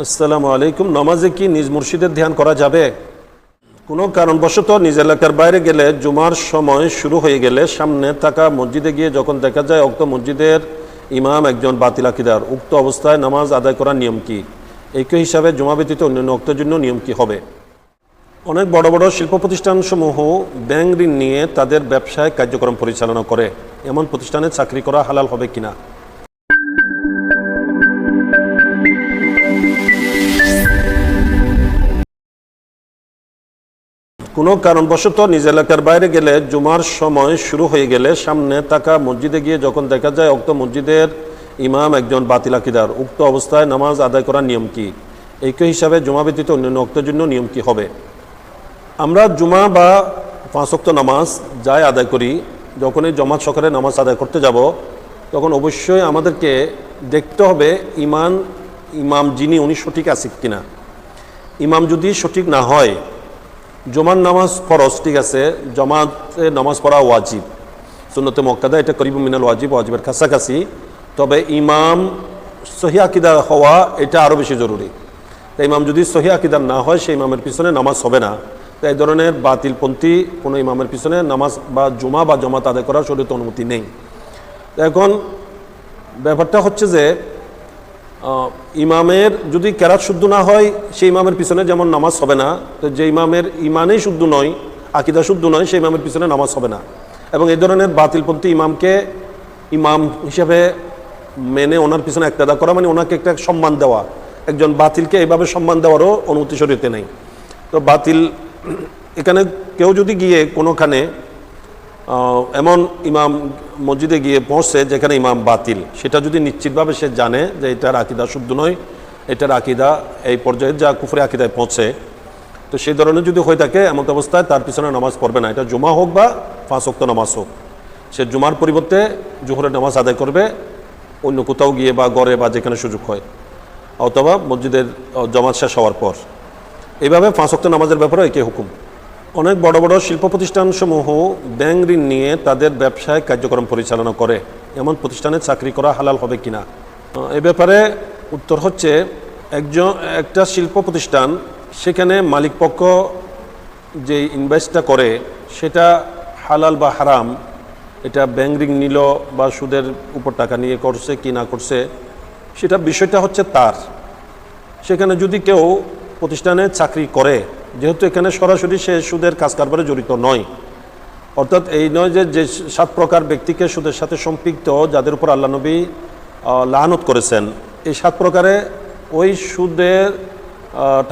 আসসালামু আলাইকুম। নামাজে কি নিজ মুর্শিদের ধ্যান করা যাবে? কোনো কারণবশত নিজ এলাকার বাইরে গেলে জুমার সময় শুরু হয়ে গেলে সামনে থাকা মসজিদে গিয়ে যখন দেখা যায়, উক্ত মসজিদের ইমাম একজন বাতিল আকিদার, উক্ত অবস্থায় নামাজ আদায় করার নিয়ম কি? একই হিসাবে জুমা ব্যতীত অন্যান্য অক্তের জন্য নিয়ম কি হবে? অনেক বড় বড় শিল্প প্রতিষ্ঠানসমূহ ব্যাংক ঋণ নিয়ে তাদের ব্যবসায় কার্যক্রম পরিচালনা করে। এমন প্রতিষ্ঠানে চাকরি করা হালাল হবে কিনা? কোনো কারণবশত নিজ এলাকার বাইরে গেলে জুমার সময় শুরু হয়ে গেলে সামনে থাকা মসজিদে গিয়ে যখন দেখা যায়, উক্ত মসজিদের ইমাম একজন বাতিল আকিদার, উক্ত অবস্থায় নামাজ আদায় করার নিয়ম কি? একই হিসাবে জুমা ব্যতীত অন্যান্য অক্তের জন্য নিয়ম কি হবে? আমরা জুমা বা পাঁচ অক্ত নামাজ যাই আদায় করি, যখনই জমাত সকালে নামাজ আদায় করতে যাব, তখন অবশ্যই আমাদেরকে দেখতে হবে ইমান, ইমাম যিনি, উনি সঠিক আছে কিনা। ইমাম যদি সঠিক না হয় জমার নামাজ ফরজ, ঠিক আছে? জমাতে নামাজ পড়া ওয়াজিব। সুন্নতে মক্কাদা এটা করিব মিনাল ওয়াজিব, ওয়াজিবের কাছাকাছি। তবে ইমাম সহি আকিদা হওয়া এটা আরও বেশি জরুরি। তাই ইমাম যদি সহি আকিদার না হয়, সেই ইমামের পিছনে নামাজ হবে না। তাই এই ধরনের বাতিলপন্থী কোনো ইমামের পিছনে নামাজ বা জুমা বা জমাত আদায় করার শরীর অনুমতি নেই। এখন ব্যাপারটা হচ্ছে যে ইমামের যদি কেরাত শুদ্ধ না হয়, সেই ইমামের পিছনে যেমন নামাজ হবে না, তো যে ইমামের ইমানেই শুদ্ধ নয়, আকিদা শুদ্ধ নয়, সেই ইমামের পিছনে নামাজ হবে না। এবং এই ধরনের বাতিলপন্থী ইমামকে ইমাম হিসেবে মেনে ওনার পিছনে একটাদা করা মানে ওনাকে একটা সম্মান দেওয়া। একজন বাতিলকে এইভাবে সম্মান দেওয়ারও অনুমতি শরীরতে নেই। তো বাতিল, এখানে কেউ যদি গিয়ে কোনোখানে এমন ইমাম মসজিদে গিয়ে পৌঁছে যেখানে ইমাম বাতিল, সেটা যদি নিশ্চিতভাবে সে জানে যে এটার আকিদা শুদ্ধ নয়, এটার আকিদা এই পর্যায়ে যা কুফরে আকিদায় পৌঁছে, তো সেই ধরনের যদি হয়ে থাকে এমন অবস্থায় তার পিছনে নামাজ পড়বে না। এটা জুমা হোক বা অক্ত নামাজ হোক। সে জুমার পরিবর্তে জোহরের নামাজ আদায় করবে, অন্য কোথাও গিয়ে বা গড়ে বা যেখানে সুযোগ হয়, অথবা মসজিদের জমাত শেষ হওয়ার পর। এইভাবে অক্ত নামাজের ব্যাপারে একই হুকুম। অনেক বড় বড় শিল্প প্রতিষ্ঠানসমূহ ব্যাংক ঋণ নিয়ে তাদের ব্যবসায় কার্যক্রম পরিচালনা করে। এমন প্রতিষ্ঠানে চাকরি করা হালাল হবে কিনা? এ ব্যাপারে উত্তর হচ্ছে, একজন, একটা শিল্প প্রতিষ্ঠান সেখানে মালিকপক্ষ যে ইনভেস্টটা করে, সেটা হালাল বা হারাম, এটা ব্যাংক ঋণ নিল বা সুদের উপর টাকা নিয়ে করছে কি না করছে, সেটা বিষয়টা হচ্ছে তার। সেখানে যদি কেউ প্রতিষ্ঠানে চাকরি করে যেহেতু এখানে সরাসরি সে সুদের কাজ কারবারে জড়িত নয়। অর্থাৎ এই নয় যে যে সাত প্রকার ব্যক্তিকে সুদের সাথে সম্পৃক্ত, যাদের উপর আল্লাহ নবী করেছেন, এই সাত প্রকারে ওই সুদের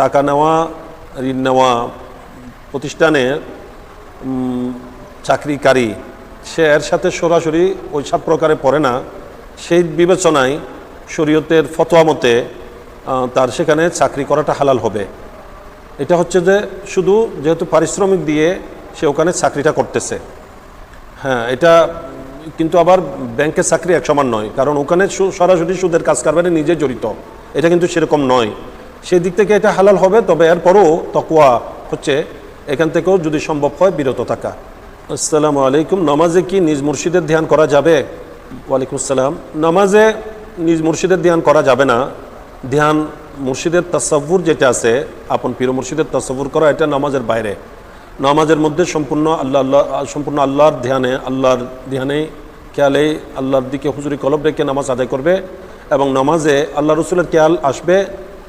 টাকা নেওয়া, ঋণ নেওয়া প্রতিষ্ঠানে চাকরিকারী, সে এর সাথে সরাসরি ওই সাত প্রকারে পড়ে না। সেই বিবেচনায় শরীয়তের ফতোয়া মতে তার সেখানে চাকরি করাটা হালাল হবে। এটা হচ্ছে যে শুধু যেহেতু পারিশ্রমিক দিয়ে সে ওখানে চাকরিটা করতেছে। হ্যাঁ এটা কিন্তু আবার ব্যাংকের চাকরি এক সমান নয়, কারণ ওখানে সরাসরি সুদের কাজ কারবারে নিজে জড়িত। এটা কিন্তু সেরকম নয়। সেই দিক থেকে এটা হালাল হবে, তবে এরপরও তকুয়া হচ্ছে, এখান থেকেও যদি সম্ভব হয় বিরত থাকা। আসসালামু আলাইকুম। নামাজে কি নিজ মুর্শিদের ধ্যান করা যাবে? ওয়ালাইকুম আসসালাম। নামাজে নিজ মুর্শিদের ধ্যান করা যাবে না। ধ্যান মুর্শিদের তাসাব্বুর যেটা আছে, আপন পীর মুর্শিদের তাসাব্বুর করা, এটা নামাজের বাইরে। নামাজের মধ্যে সম্পূর্ণ আল্লাহ আল্লাহ, সম্পূর্ণ আল্লাহর ধ্যানে আল্লাহর ধ্যানে খেয়ালে আল্লাহর দিকে হুজুরি কলব রেখে নামাজ আদায় করবে এবং নামাজে আল্লাহ রসুলের খেয়াল আসবে,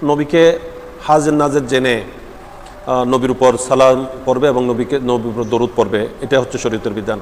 নবীকে হাজের নাজের জেনে নবীর উপর সালাম পড়বে এবং নবীকে, নবীর উপর দরুদ পড়বে। এটা হচ্ছে শরীয়তের বিধান।